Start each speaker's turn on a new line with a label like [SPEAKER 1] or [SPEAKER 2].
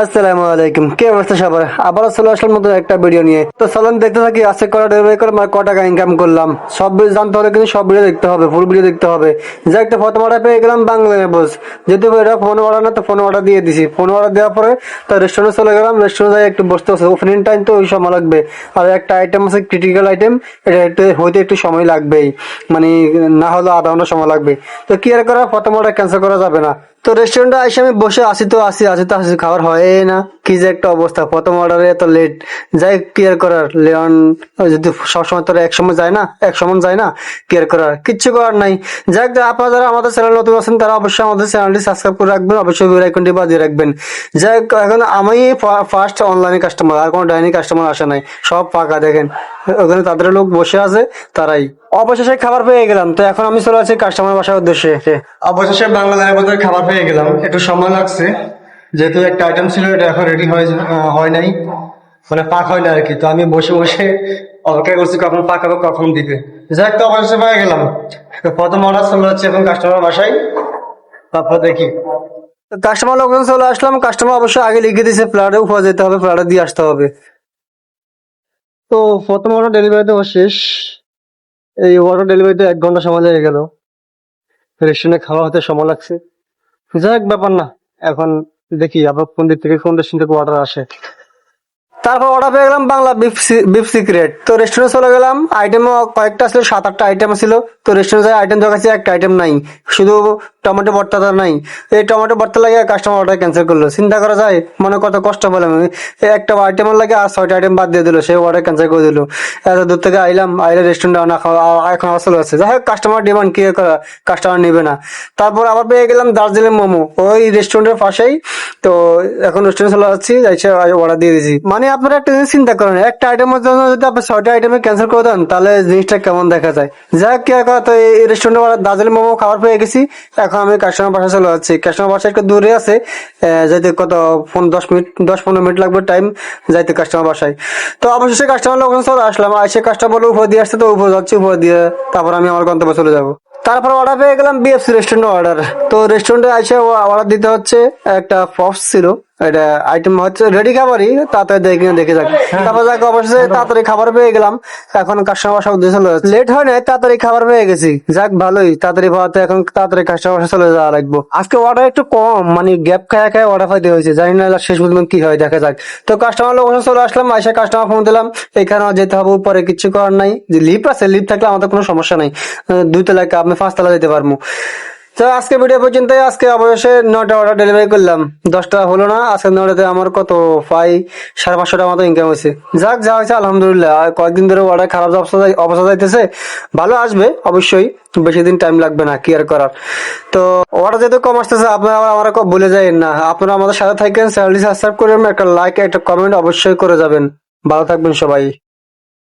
[SPEAKER 1] আসসালামু আলাইকুম। কে অবস্থা সবার? আবারও চলে আসলাম নতুন একটা ভিডিও নিয়ে। তো চলুন দেখতে থাকি, আজকে কটা ডেলিভারি করে মানে ক ইনকাম করলাম। সব ভিডিও জানতে হলে কিন্তু সব ভিডিও দেখতে হবে ফুল ভিডিও দেখতে হবে। যে একটা প্রথম অর্ডার পেয়ে গেলাম বাংলা বস যেহেতু এটা ফোন অর্ডার না, তো ফোন অর্ডার দিয়ে দিছি। ফোন অর্ডার দেওয়ার পরে তো রেস্টুরেন্টে চলে গেলাম। রেস্টুরেন্টে যাই একটু বসতে হচ্ছে ওপেনিং টাইম তো ওই সময় লাগবে। আর একটা আইটেম আছে ক্রিটিক্যাল আইটেম এটা একটু হইতে একটু সময় লাগবেই। মানে না হলেও আধা ঘণ্টা সময় লাগবে। তো কি আর করা, প্রথম অর্ডার ক্যান্সেল করা যাবে না। তো রেস্টুরেন্টে এসে আমি বসে আসি তো আসি আসি তো আসি খাবার হয়। না, কি যে একটা অবস্থা। প্রথম অর্ডারে এত লেট যাই কেয়ার করার। যদি সবসময় এক সময় যায় না এক যায় না কেয়ার করার। কিচ্ছু করার নাই। আপনারা যারা আমাদের চ্যানেল নতুন আছেন, তারা অবশ্যই আমাদের চ্যানেলটি সাবস্ক্রাইব করে রাখবেন, অবশ্যই বেল আইকনটি বাজিয়ে রাখবেন। যাই এখন আমি ফার্স্ট অনলাইনে কাস্টমার আর কোনো ডাইনি কাস্টমার আসে নাই। সব ফাঁকা, দেখেন। ওখানে তাদের লোক বসে আছে, তারাই। অবশেষে খাবার পেয়ে গেলাম। তো এখন আমি চলে আছি কাস্টমার বাসার উদ্দেশ্যে। অবশেষে বাংলাদেশের মধ্যে খাবার পেয়ে গেলাম। একটু সময় লাগছে। যেহেতু একটা আইটেম ছিল, এটা এখন রেডি হয় হয় নাই। মানে পাক হয় না আর কি। তো আমি বসে বসে অপেক্ষা করছি কখন পাক হবে, কখন দিবে। যাই তো অবশেষে পেয়ে গেলাম। প্রথম অর্ডার চলে যাচ্ছে এখন কাস্টমার বাসায়। তারপর দেখি। কাস্টমার লোকজন চলে আসলাম। কাস্টমার অবশ্যই আগে লিখে দিয়েছে ফ্ল্যাটে উপরে যেতে হবে ফ্ল্যাটে দিয়ে আসতে হবে। তো প্রথম অর্ডার ডেলিভারিতে শেষ। এই অর্ডার ডেলিভারিতে এক ঘণ্টা সময় লেগে গেল। রেস্টুরেন্টে খাওয়া হতে সময় লাগছে। যাই ব্যাপার না। এখন দেখি আবার কোন দিক থেকে কোন রেস্টুরেন্ট থেকে অর্ডার আসে। তারপর অর্ডার পেয়ে গেলাম বাংলা বিফ সিক্রেট তো রেস্টুরেন্ট চলে গেলাম। আইটেমও কয়েকটা ছিল, সাত আটটা আইটেম ছিল। তো রেস্টুরেন্টে আইটেম দেখাচ্ছি, একটা আইটেম নাই। শুধু টমেটো ভর্তাটা নাই। এই টমেটো ভর্তা লাগে কাস্টমার অর্ডার ক্যান্সেল করল। চিন্তা করা যায় মনে কত কষ্ট বলে আমি। একটা আইটেমের লাগে আর ছয়টা আইটেম বাদ দিয়ে দিল সে অর্ডার ক্যান্সেল করে দিলো। এত দূর থেকে আইলাম আইলে রেস্টুরেন্টে আনা খাওয়া এখন চলে যাচ্ছে যাই হোক কাস্টমার ডিমান্ড কি করা কাস্টমার নেবে না। তারপর আবার পেয়ে গেলাম দার্জিলিং মোমো। ওই রেস্টুরেন্টের পাশেই। তো এখন রেস্টুরেন্ট চলে যাচ্ছি যাইছে অর্ডার দিয়ে দিয়েছি। মানে আপনারা একটা জিনিস চিন্তা করেন একটা আইটেমের জন্য যদি আপনি ছয়টা আইটেমে ক্যান্সেল করে দেন তাহলে জিনিসটা কেমন দেখা যায়? যাই হোক কি করা, তো এই রেস্টুরেন্টে দার্জিলিং মোমো খাবার পেয়ে গেছি। এখন আমি কাস্টমার বাসা চলে যাচ্ছি। কাস্টমার বাসা একটু দূরে আছে যাইতে কত ফোন দশ মিনিট, দশ পনেরো মিনিট লাগবে টাইম যাইতে কাস্টমার বাসায়। তো অবশেষে কাস্টমার লোক চলে আসলাম আসে কাস্টমার বলে, উপর দিয়ে আসতে তো, উপর যাচ্ছি, উপর দিয়ে তারপর আমি আমার গন্তব্যে চলে যাব। তারপর অর্ডার পেয়ে গেলাম বিএফসি রেস্টুরেন্ট অর্ডার তো রেস্টুরেন্টে এসে অর্ডার দিতে হচ্ছে, একটা পপস ছিল। এটা আইটেম হচ্ছে রেডি খাবারই তাড়াতাড়ি দেখে দেখে যাক। তারপর যাক অবশেষে তাড়াতাড়ি খাবার পেয়ে গেলাম। এখন কাস্টমার উদ্দেশ্যে চলে লেট হয় না তাড়াতাড়ি খাবার পেয়ে গেছি। যাক ভালোই। তাড়াতাড়ি পাওয়াতে এখন তাড়াতাড়ি কাস্টমার চলে যাওয়া লাগবো। আজকে অর্ডার একটু কম মানে গ্যাপ খায় খায় অর্ডার পাইতে হয়েছে। জানি না শেষ পর্যন্ত কি হয় দেখা যাক। তো কাস্টমার লোক চলে আসলাম এসে কাস্টমার ফোন দিলাম। এখানে যেতে হবে উপরে কিছু করার নাই। যে লিফট আছে লিফট থাকলে আমাদের কোনো সমস্যা নাই। দুই তলায় আপনি পাঁচতলা যেতে পারব। তো আজকে ভিডিও পর্যন্ত আজকে অবশ্যই নটা অর্ডার ডেলিভারি করলাম। দশটা হলো না, আজকে নটাতে আমার কত? প্রায় সাড়ে পাঁচশো টাকা মতো ইনকাম হয়েছে। যাক, যা হয়েছে, আলহামদুলিল্লাহ। আর কয়েকদিন ধরে অর্ডার খারাপ অবস্থা অবস্থা যাইতেছে। ভালো আসবে, অবশ্যই। বেশি দিন টাইম লাগবে না কেয়ার করার। তো অর্ডার যেহেতু কম আসতেছে, আপনারা আবার আমার ভুলে যাবেন না। আপনারা আমাদের সাথে থাকেন, চ্যানেলটি সাবস্ক্রাইব করে একটা লাইক একটা কমেন্ট অবশ্যই করে যাবেন। ভালো থাকবেন সবাই।